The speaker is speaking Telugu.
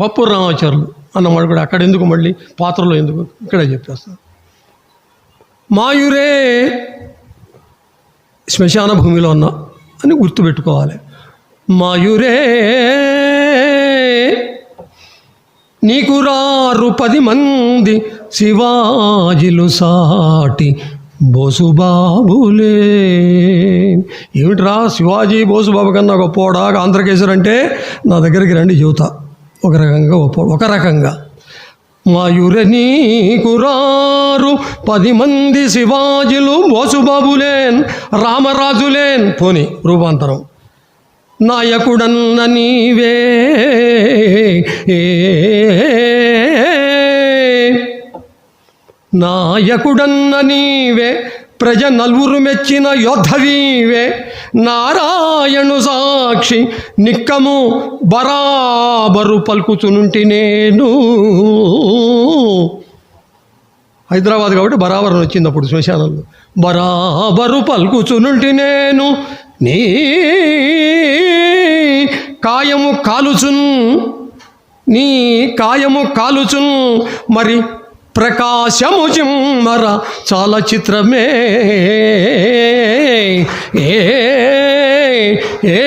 పప్పు రామాచారులు అన్నమాట కూడా అక్కడ ఎందుకు మళ్ళీ పాత్రలో ఎందుకు? ఇక్కడే చెప్పేస్తాను. మాయురే శ్మశాన భూమిలో ఉన్న అని గుర్తుపెట్టుకోవాలి. మాయురే నీకు రారు పది మంది శివాజీలు సాటి బోసుబాబులే. ఏమిట్రా శివాజీ బోసుబాబు కన్నా గొప్పవాడా? ఆంధ్రకేశ్వర్ అంటే నా దగ్గరికి రండి యువత ఒక రకంగా ఒక రకంగా. మాయుర కురారు పది మంది శివాజీలు బోసుబాబులేన్ రామరాజులేన్ పోని రూపాంతరం. నాయకుడన్న నీవే. నాయకుడన్న నీవే. ప్రజ నలుగురు మెచ్చిన యోధవీవే నారాయణు సాక్షి నిక్కము బరాబరు పలుకుతునుంటి నేను. హైదరాబాద్ కాబట్టి బరాబరు వచ్చింది అప్పుడు శ్మశానంలో. బరాబరు పలుకుచునుంటి నేను. నీ కాయము కాలుచున్ నీ కాయము కాలుచున్ మరి ప్రకాశము జిమ్మర చలచిత్రమే ఏ ఏ.